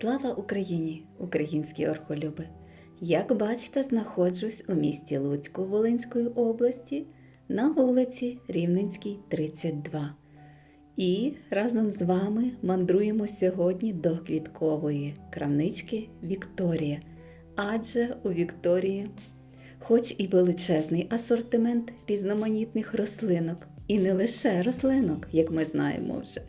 Слава Україні, українські орхолюби! Як бачите, знаходжусь у місті Луцьку Волинської області на вулиці Рівненській, 32. І разом з вами мандруємо сьогодні до квіткової крамнички Вікторія. Адже у Вікторії, хоч і величезний асортимент різноманітних рослинок, і не лише рослинок, як ми знаємо вже.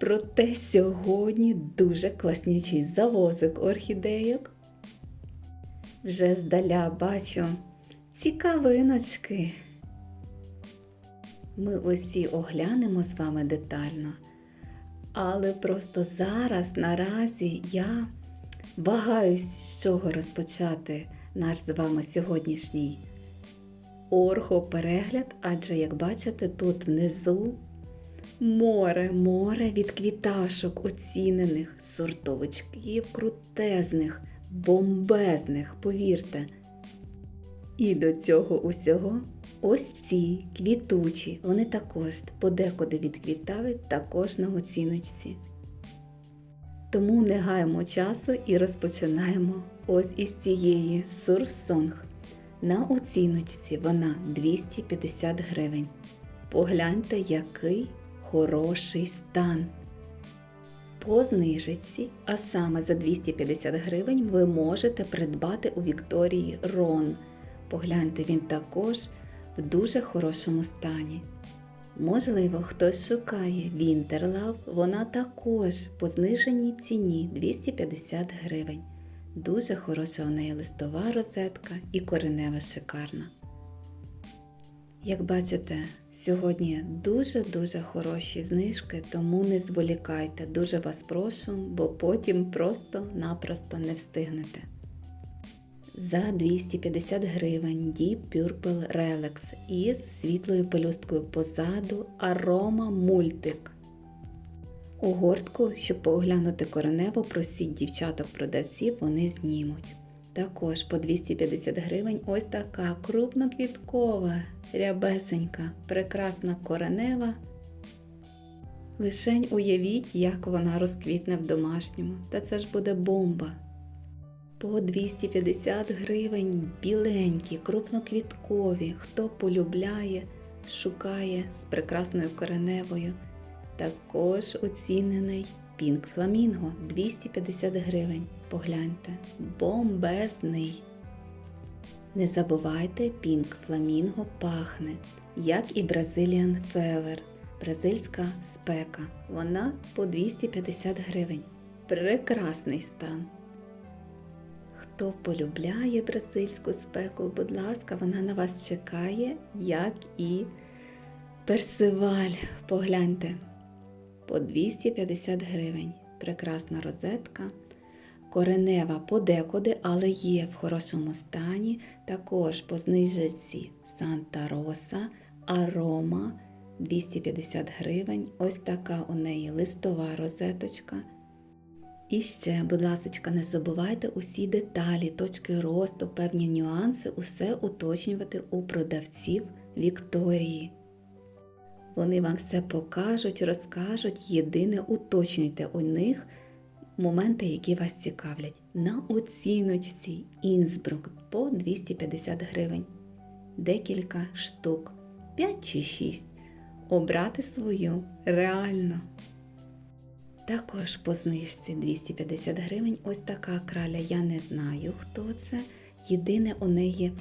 Проте сьогодні дуже класнючий завозик орхідейок. Вже здаля бачу цікавиночки. Ми усі оглянемо з вами детально. Але просто зараз, наразі, я вагаюсь, з чого розпочати наш з вами сьогоднішній орхоперегляд, адже, як бачите, тут внизу Море, море від квіташок оцінених, сортовичків крутезних, бомбезних, повірте. І до цього усього ось ці квітучі, вони також подекуди відквітають також на оціночці. Тому не гаємо часу і розпочинаємо ось із цієї сурфсонг. На оціночці вона 250 гривень. Погляньте, який хороший стан. По знижці, а саме за 250 гривень, ви можете придбати у Вікторії Рон. Погляньте, він також в дуже хорошому стані. Можливо, хтось шукає Вінтерлав, вона також по зниженій ціні 250 гривень. Дуже хороша у неї листова розетка і коренева шикарна. Як бачите, сьогодні дуже-дуже хороші знижки, тому не зволікайте, дуже вас прошу, бо потім просто-напросто не встигнете. За 250 гривень Deep Purple Relax із світлою пелюсткою позаду арома мультик. У гортку, щоб поглянути коренево, просіть дівчаток-продавців, вони знімуть. Також по 250 гривень ось така крупноквіткова, рябесенька, прекрасна коренева. Лишень уявіть, як вона розквітне в домашньому, та це ж буде бомба. По 250 гривень біленькі, крупноквіткові, хто полюбляє, шукає з прекрасною кореневою. Також оцінений Пінк Фламінго 250 гривень. Погляньте, бомбезний. Не забувайте, Пінк Фламінго пахне, як і Brazilian Fever, бразильська спека. Вона по 250 гривень. Прекрасний стан. Хто полюбляє бразильську спеку, будь ласка, вона на вас чекає, як і персиваль. Погляньте. По 250 гривень. Прекрасна розетка. Коренева подекуди, але є в хорошому стані. Також по знижці Санта Роса, Арома 250 гривень. Ось така у неї листова розеточка. І ще, будь ласочка, не забувайте усі деталі, точки росту, певні нюанси, усе уточнювати у продавців Вікторії. Вони вам все покажуть, розкажуть, єдине уточнюйте у них моменти, які вас цікавлять. На оціночці Інсбрук по 250 гривень. Декілька штук, 5 чи 6. Обрати свою реально. Також по знижці 250 гривень. Ось така краля. Я не знаю, хто це. Єдине у неї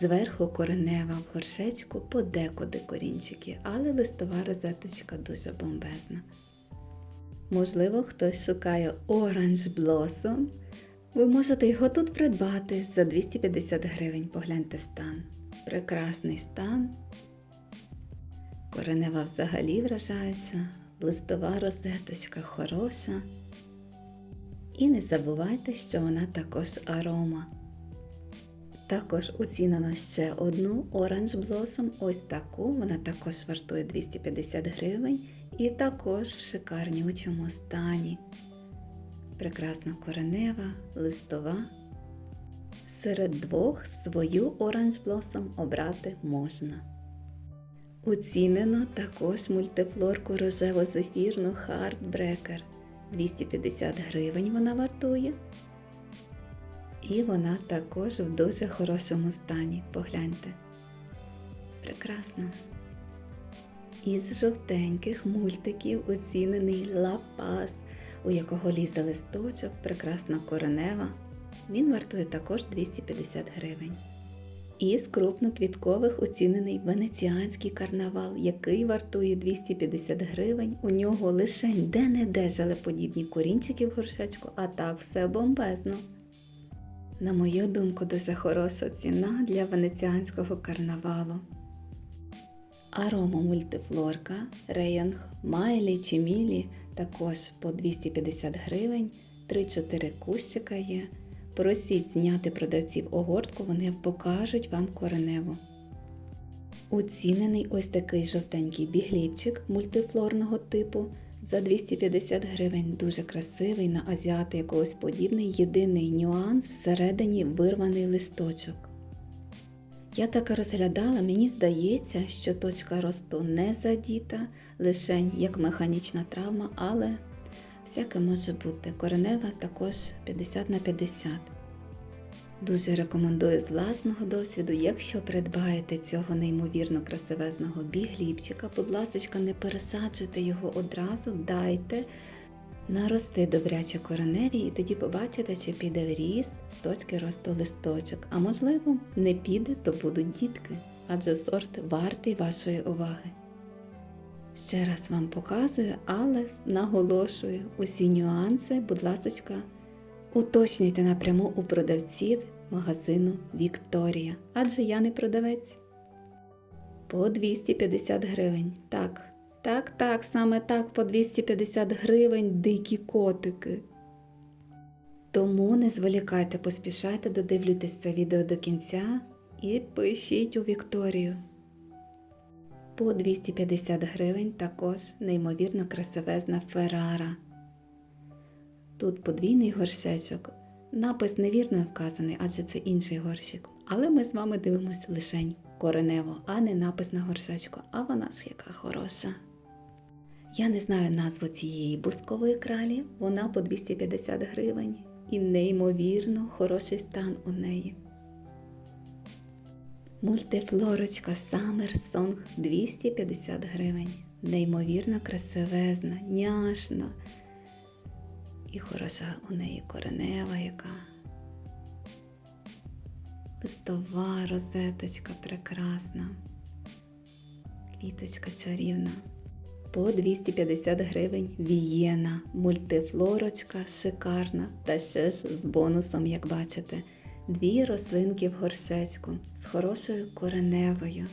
зверху коренева в горшечку подекуди корінчики, але листова розеточка дуже бомбезна. Можливо, хтось шукає Orange Blossom. Ви можете його тут придбати за 250 гривень. Погляньте стан. Прекрасний стан. Коренева взагалі вражаюча, листова розеточка хороша. І не забувайте, що вона також арома. Також оцінено ще одну Orange Blossom, ось таку, вона також вартує 250 гривень і також в шикарнючому стані. Прекрасна коренева, листова. Серед двох свою Orange Blossom обрати можна. Оцінено також мультифлорку рожево-зефірну Heartbreaker 250 гривень вона вартує. І вона також в дуже хорошому стані. Погляньте. Прекрасно. Із жовтеньких мультиків оцінений лапас, у якого лізе листочок, прекрасна коренева. Він вартує також 250 гривень. Із крупноквіткових оцінений венеціанський карнавал, який вартує 250 гривень. У нього лишень де-не-де жалеподібні корінчики в горшечку, а так все бомбезно. На мою думку, дуже хороша ціна для венеціанського карнавалу. Арома мультифлорка, рейонг, майлі чи мілі також по 250 гривень, 3-4 кущика є. Просіть зняти продавців огортку, вони покажуть вам кореневу. Уцінений ось такий жовтенький бігліпчик мультифлорного типу за 250 гривень. Дуже красивий на азіати якогось подібний. Єдиний нюанс всередині вирваний листочок. Я так розглядала, мені здається, що точка росту не задіта, лишень як механічна травма, але всяке може бути. Коренева також 50 на 50. Дуже рекомендую з власного досвіду, якщо придбаєте цього неймовірно красивезного бігліпчика, будь ласка, не пересаджуйте його одразу, дайте нарости добряче кореневі і тоді побачите, чи піде в ріст з точки росту листочок. А можливо, не піде, то будуть дітки, адже сорт вартий вашої уваги. Ще раз вам показую, але наголошую усі нюанси, будь ласочка, уточнюйте напряму у продавців магазину Вікторія, адже я не продавець. По 250 гривень. Так, так, так, саме так, по 250 гривень дикі котики. Тому не зволікайте, поспішайте, додивлюйтесь це відео до кінця і пишіть у Вікторію. По 250 гривень також неймовірно красивезна Феррара. Тут подвійний горшечок. Напис невірно вказаний, адже це інший горщик. Але ми з вами дивимося лишень коренево, а не напис на горшечку. А вона ж яка хороша. Я не знаю назву цієї бускової кралі, вона по 250 гривень і неймовірно хороший стан у неї. Мультифлорочка Summer Song 250 гривень. Неймовірно красивезна, няшна. І хороша у неї коренева яка. Листова розеточка прекрасна. Квіточка чарівна. По 250 гривень вієна, мультифлорочка шикарна, та ще ж з бонусом, як бачите, дві рослинки в горшечку з хорошою кореневою.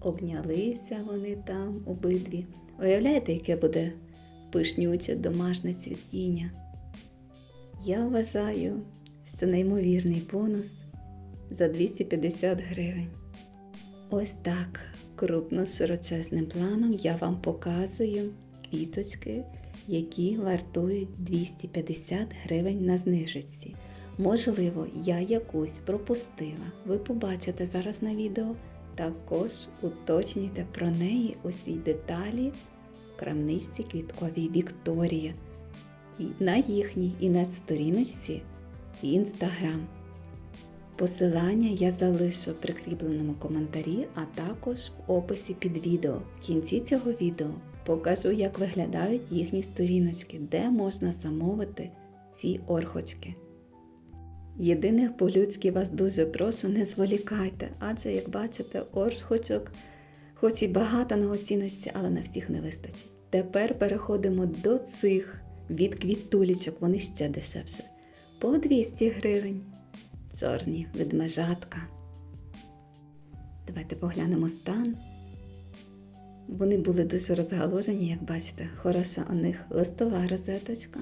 Обнялися вони там обидві. Уявляєте, яке буде пишнюче домашнє цвітіння? Я вважаю, що неймовірний бонус за 250 гривень. Ось так крупно широчезним планом я вам показую квіточки, які вартують 250 гривень на знижечці. Можливо, я якусь пропустила. Ви побачите зараз на відео. Також уточнюйте про неї усі деталі в крамничці квітковій Вікторія на їхній інет-сторіночці в Інстаграм. Посилання я залишу в прикріпленому коментарі, а також в описі під відео. В кінці цього відео покажу, як виглядають їхні сторіночки, де можна замовити ці орхочки. Єдине по-людськи вас дуже прошу, не зволікайте, адже, як бачите, орхочок, хоч і багато на оціночці, але на всіх не вистачить. Тепер переходимо до цих від квітулічок, вони ще дешевше. По 200 гривень чорні ведмежатка. Давайте поглянемо стан. Вони були дуже розгаложені, як бачите, хороша у них листова розеточка.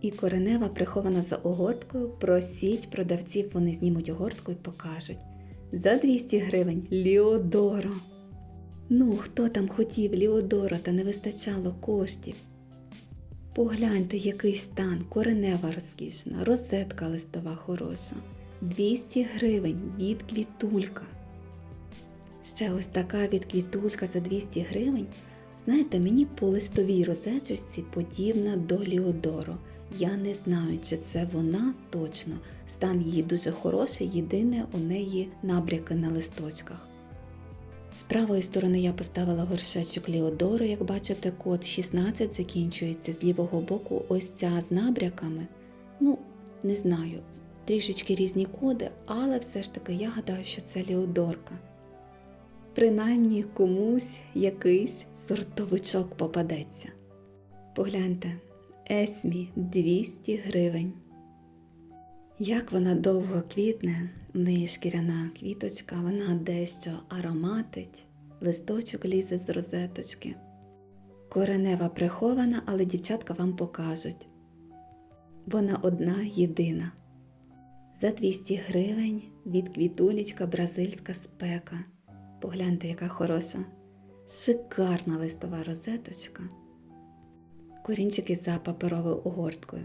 І коренева прихована за огорткою. Просіть продавців, вони знімуть огортку і покажуть. За 200 гривень Ліодоро. Ну, хто там хотів Ліодоро, та не вистачало коштів. Погляньте, який стан, коренева розкішна, розетка листова хороша. 200 гривень від квітулька. Ще ось така від квітулька за 200 гривень Знаєте, мені по листовій розеточці подібна до Ліодоро. Я не знаю, чи це вона точно. Стан її дуже хороший, єдине у неї набряки на листочках. З правої сторони я поставила горшечок Ліодору, як бачите, код 16 закінчується з лівого боку ось ця з набряками. Ну, не знаю, трішечки різні коди, але все ж таки я гадаю, що це Ліодорка. Принаймні комусь якийсь сортовичок попадеться. Погляньте, Есмі 200 гривень. Як вона довго квітне, в неї шкіряна квіточка, вона дещо ароматить, листочок лізе з розеточки. Коренева прихована, але дівчатка вам покажуть. Вона одна єдина. За 200 гривень від квітулічка бразильська спека. Погляньте, яка хороша, шикарна листова розеточка. Корінчики за паперовою огорткою.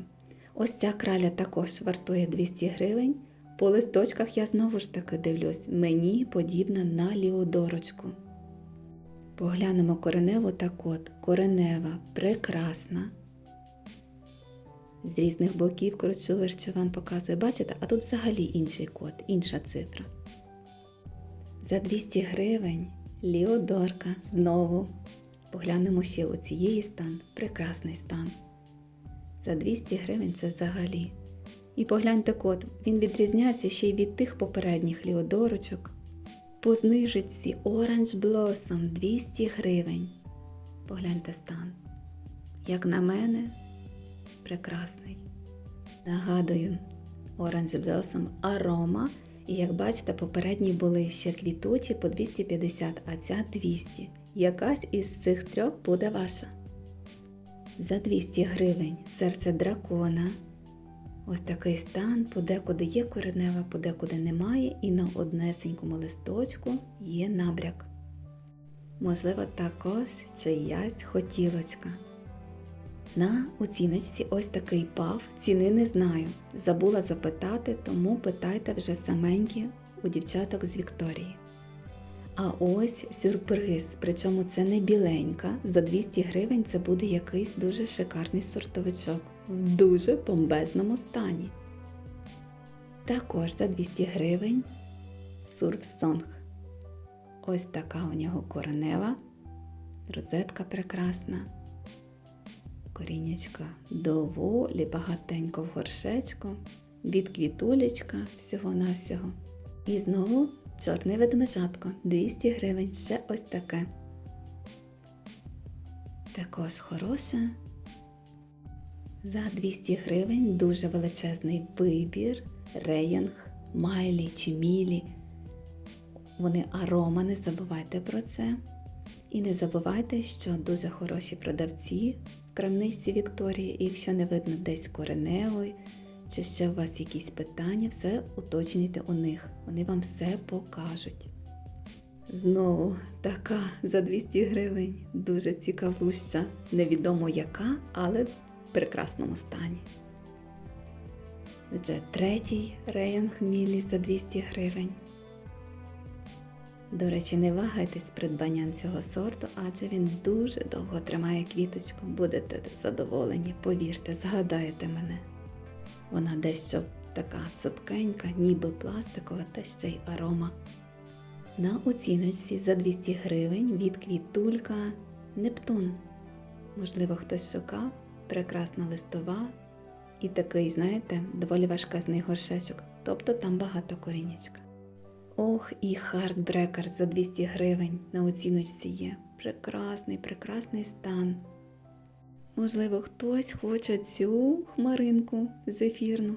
Ось ця краля також вартує 200 гривень. По листочках я знову ж таки дивлюсь, мені подібна на ліодорочку. Поглянемо кореневу так от. Коренева прекрасна. З різних боків коротше вам показую. Бачите, а тут взагалі інший код, інша цифра. За 200 гривень Ліодорка знову. Поглянемо ще у цієї стан. Прекрасний стан. За 200 гривень це взагалі. І погляньте код, він відрізняється ще й від тих попередніх ліодорочок. По знижці Orange Blossom 200 гривень. Погляньте стан. Як на мене, прекрасний. Нагадую, Orange Blossom арома. І як бачите, попередні були ще квітучі по 250, а ця 200. Якась із цих трьох буде ваша. За 200 гривень серце дракона. Ось такий стан, подекуди є коренева, подекуди немає, і на однесенькому листочку є набряк. Можливо, також чиясь хотілочка. На оціночці ось такий пав, ціни не знаю. Забула запитати, тому питайте вже саменькі у дівчаток з Вікторії. А ось сюрприз, причому це не біленька. За 200 гривень це буде якийсь дуже шикарний сортовичок в дуже бомбезному стані. Також за 200 гривень сурфсонг. Ось така у нього коренева, розетка прекрасна. Корінечка доволі багатенько в горшечку, від квітулечка всього-навсього. І знову чорне ведмежатко 200 гривень, ще ось таке. Також хороше. За 200 гривень дуже величезний вибір, реєнг, майлі чи мілі. Вони арома, не забувайте про це. І не забувайте, що дуже хороші продавці в крамничці Вікторії, і якщо не видно десь кореневої, чи ще у вас якісь питання, все уточнюйте у них. Вони вам все покажуть. Знову така за 200 гривень, дуже цікавуща, невідомо яка, але в прекрасному стані. Вже третій реєнг мілі за 200 гривень. До речі, не вагайтесь з придбанням цього сорту, адже він дуже довго тримає квіточку, будете задоволені, повірте, згадаєте мене. Вона дещо така цупкенька, ніби пластикова, та ще й арома. На оціночці за 200 гривень від квітулька Нептун. Можливо, хтось шукав, прекрасна листова і такий, знаєте, доволі важкезний горшечок, тобто там багато корінечка. Ох, і хардбрекер за 200 гривень на оціночці є. Прекрасний, прекрасний стан. Можливо, хтось хоче цю хмаринку зефірну.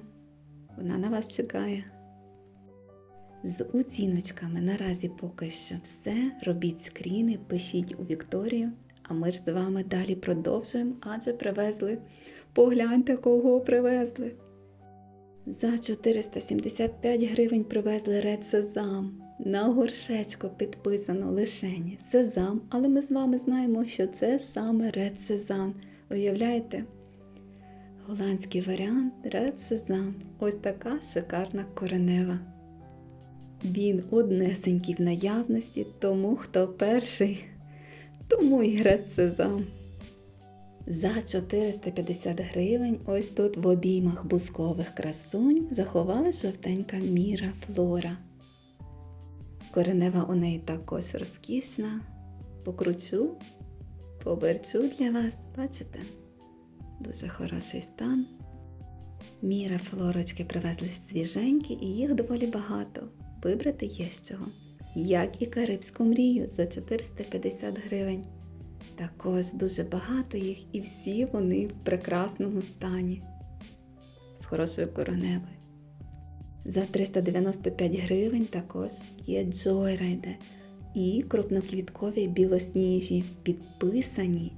Вона на вас чекає. З оціночками наразі поки що все. Робіть скріни, пишіть у Вікторію, а ми ж з вами далі продовжуємо, адже привезли. Погляньте, кого привезли. За 475 гривень привезли ред сезам. На горшечко підписано лишень сезам, але ми з вами знаємо, що це саме ред сезам. Уявляєте? Голландський варіант ред сезам. Ось така шикарна коренева. Він однесенький в наявності, тому хто перший, тому і грець сезам. За 450 гривень ось тут в обіймах бускових красунь заховала жовтенька міра флора. Коренева у неї також розкішна. Покручу, поверчу для вас, бачите? Дуже хороший стан. Міра флорочки привезли свіженькі і їх доволі багато. Вибрати є з чого. Як і карибську мрію за 450 гривень. Також дуже багато їх і всі вони в прекрасному стані. З хорошою короневою. За 395 гривень також є джойрайди і крупноквіткові білосніжі, підписані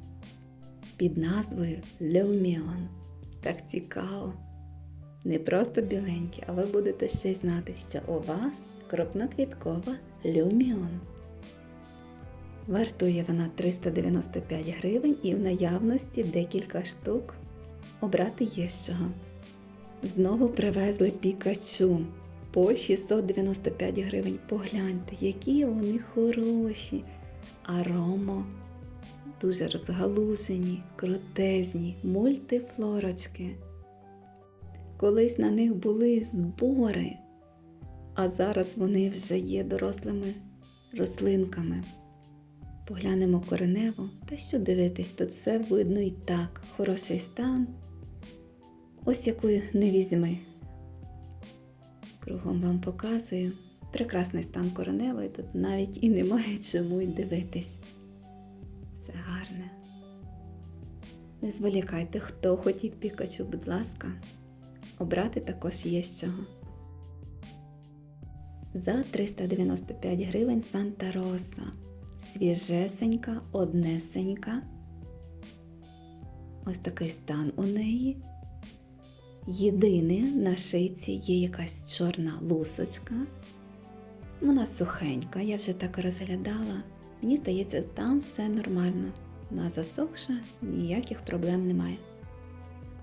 під назвою Люміон. Так цікаво. Не просто біленькі, а ви будете ще знати, що у вас крупноквіткова Люміон. Вартує вона 395 гривень і в наявності декілька штук. Обрати є з. Знову привезли пікачу по 695 гривень. Погляньте, які вони хороші. Аромо дуже розгалужені, крутезні, мультифлорочки. Колись на них були збори, а зараз вони вже є дорослими рослинками. Поглянемо коренево, та що дивитись, тут все видно і так, хороший стан. Ось яку не візьми. Кругом вам показую. Прекрасний стан кореневої, тут навіть і немає чому й дивитись. Все гарне. Не зволікайте, хто хотів пікачу, будь ласка, обрати також є з чого. За 395 гривень Санта Роса. Свіжесенька, однесенька. Ось такий стан у неї. Єдине на шиці є якась чорна лусочка. Вона сухенька, я вже так розглядала. Мені здається, там все нормально. Вона засохша, ніяких проблем немає.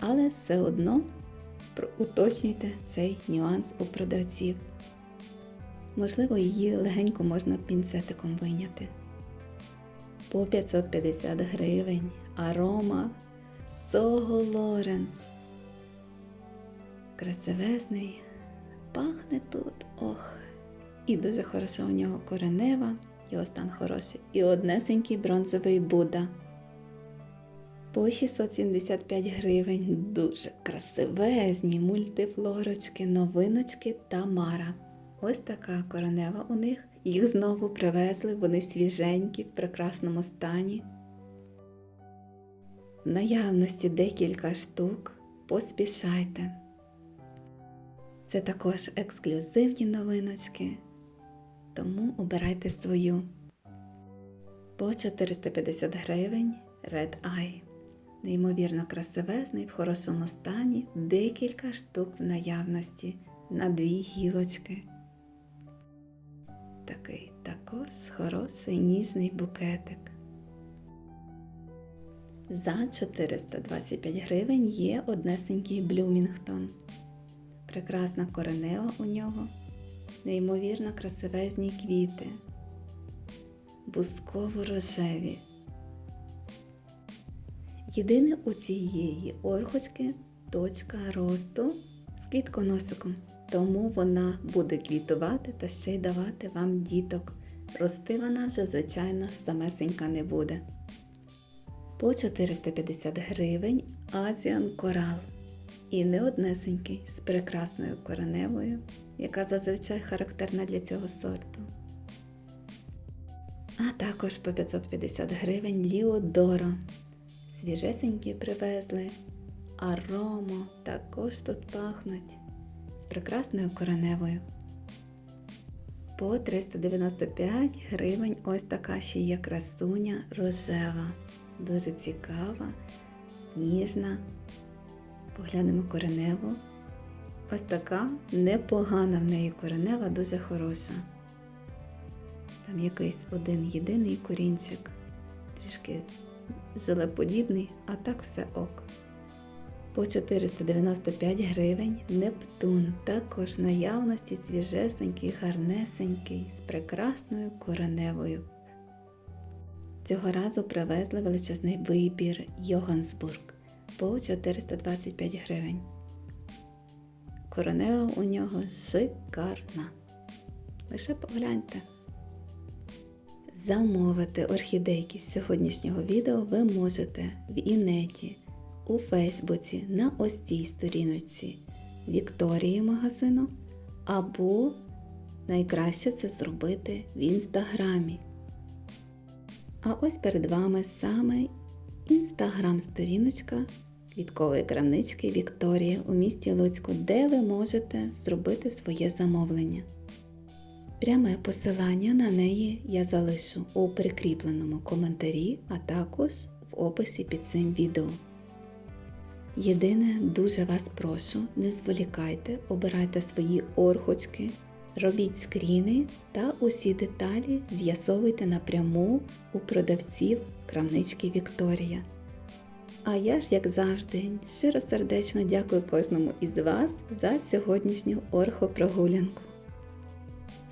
Але все одно уточнюйте цей нюанс у продавців. Можливо, її легенько можна пінцетиком вийняти. По 550 гривень арома Сого Лоренс. Красивезний, пахне тут, ох, і дуже хороша у нього коренева, його стан хороший, і однесенький бронзовий Будда. По 675 гривень дуже красивезні мультифлорочки, новиночки та мара. Ось така коренева у них. Їх знову привезли, вони свіженькі, в прекрасному стані. В наявності декілька штук. Поспішайте. Це також ексклюзивні новиночки, тому обирайте свою. По 450 гривень Red Eye. Неймовірно красивезний, в хорошому стані, декілька штук в наявності на дві гілочки. Такий також хороший ніжний букетик. За 425 гривень є однесенький Блюмінгтон. Прекрасна коренева у нього, неймовірно красивезні квіти, бусково-рожеві. Єдине у цієї орхочки точка росту з квітконосиком, тому вона буде квітувати та ще й давати вам діток. Рости вона вже, звичайно, самесенька не буде. По 450 гривень Азіан Корал. І не однесенький з прекрасною кореневою, яка зазвичай характерна для цього сорту. А також по 550 гривень Ліодоро. Свіжесенькі привезли. Аромо також тут пахнуть з прекрасною кореневою. По 395 гривень ось така ще є красуня рожева. Дуже цікава, ніжна. Поглянемо кореневу. Ось така непогана в неї коренева, дуже хороша. Там якийсь один єдиний корінчик, трішки желеподібний, а так все ок. По 495 гривень Нептун, також наявності свіжесенький, гарнесенький, з прекрасною кореневою. Цього разу привезли величезний вибір Йогансбург по 425 гривень. Коронева у нього шикарна. Лише погляньте. Замовити орхідейки з сьогоднішнього відео ви можете в інеті, у Фейсбуці, на ось цій сторіночці Вікторії магазину, або найкраще це зробити в інстаграмі. А ось перед вами саме інстаграм-сторіночка квіткової крамнички Вікторія у місті Луцьку, де ви можете зробити своє замовлення. Пряме посилання на неї я залишу у прикріпленому коментарі, а також в описі під цим відео. Єдине, дуже вас прошу, не зволікайте, обирайте свої орхочки, робіть скріни та усі деталі з'ясовуйте напряму у продавців крамнички Вікторія. А я ж, як завжди, щиро сердечно дякую кожному із вас за сьогоднішню орхопрогулянку.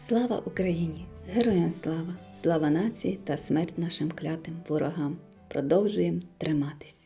Слава Україні! Героям слава! Слава нації та смерть нашим клятим ворогам! Продовжуємо триматись!